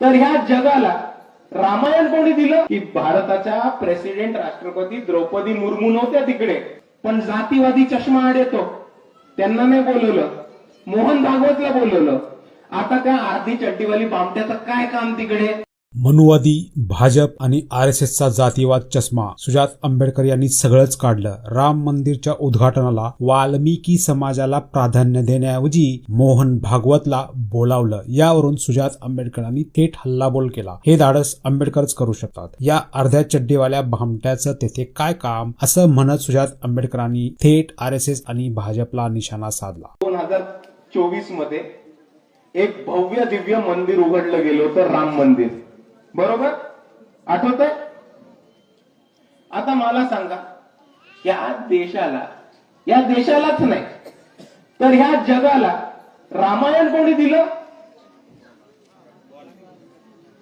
तर ह्या जगाला रामायण कोणी दिलं? की भारताच्या प्रेसिडेंट राष्ट्रपती द्रौपदी मुर्मू नव्हत्या तिकडे. पण जातीवादी चष्मा आड येतो त्यांना नाही बोलवलं. मोहन भागवतला बोलवलं. आता त्या आधी चड्डीवाली बामट्याचं काय काम तिकडे? मनुवादी भाजप आणि आर एस एसचा जातीवाद चष्मा. सुजात आंबेडकर यांनी सगळंच काढलं. राम मंदिरच्या उद्घाटनाला वाल्मिकी समाजाला प्राधान्य देण्याऐवजी मोहन भागवतला बोलावलं. यावरून सुजात आंबेडकरांनी थेट हल्लाबोल केला. हे धाडस आंबेडकरच करू शकतात. या अर्ध्या चड्डीवाल्या भामट्याचं तेथे काय काम? असं म्हणत सुजात आंबेडकरांनी थेट आर एस एस आणि भाजपला निशाणा साधला. दोन हजार चोवीसमध्ये एक भव्य दिव्य मंदिर उघडलं गेलं होतं राम मंदिर. बरोबर? आठवत आता मला सांगा या देशाला या देशालाच नाही तर ह्या जगाला रामायण कोणी दिलं?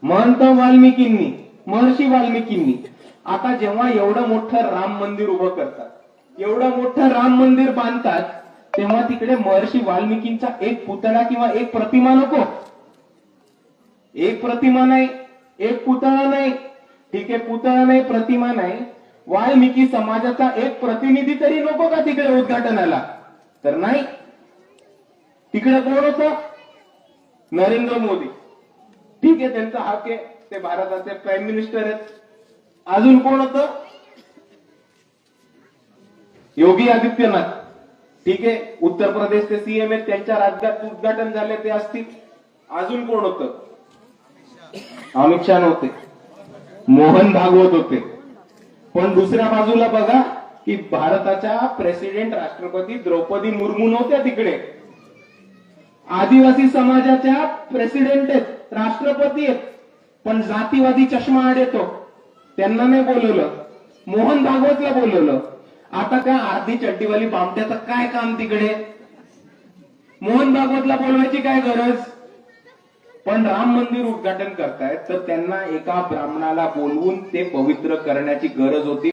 महंत वाल्मिकींनी महर्षी वाल्मिकींनी. आता जेव्हा एवढं मोठं राम मंदिर उभं करतात एवढं मोठं राम मंदिर बांधतात तेव्हा तिकडे महर्षी वाल्मिकींचा एक पुतळा किंवा एक प्रतिमा नको. एक प्रतिमा नाही. एक पुतळा नाही. ठीक आहे पुतळा नाही प्रतिमा नाही. वाल्मिकी समाजाचा एक प्रतिनिधी तरी नको का तिकडे उद्घाटनाला? तर नाही. तिकडे कोण होत? नरेंद्र मोदी. ठीक आहे त्यांचा हक आहे. ते भारताचे प्राईम मिनिस्टर आहेत. अजून कोण होत? योगी आदित्यनाथ. ठीक आहे उत्तर प्रदेशचे सीएम आहेत. त्यांच्या राज्यात उद्घाटन झाले ते असतील. अजून कोण होतं? अमित शहा नव्हते. मोहन भागवत होते. पण दुसऱ्या बाजूला बघा की भारताच्या प्रेसिडेंट राष्ट्रपती द्रौपदी मुर्मू नव्हत्या तिकडे. आदिवासी समाजाच्या प्रेसिडेंट आहेत राष्ट्रपती आहेत पण जातीवादी चष्मा आड येतो त्यांना नाही बोलवलं. मोहन भागवतला बोलवलं. आता त्या आधी चड्डीवाली बामट्याचं काय काम तिकडे? मोहन भागवतला बोलवायची काय गरज? पण राम मंदिर उद्घाटन करतायत तर त्यांना एका ब्राह्मणाला बोलवून ते पवित्र करण्याची गरज होती.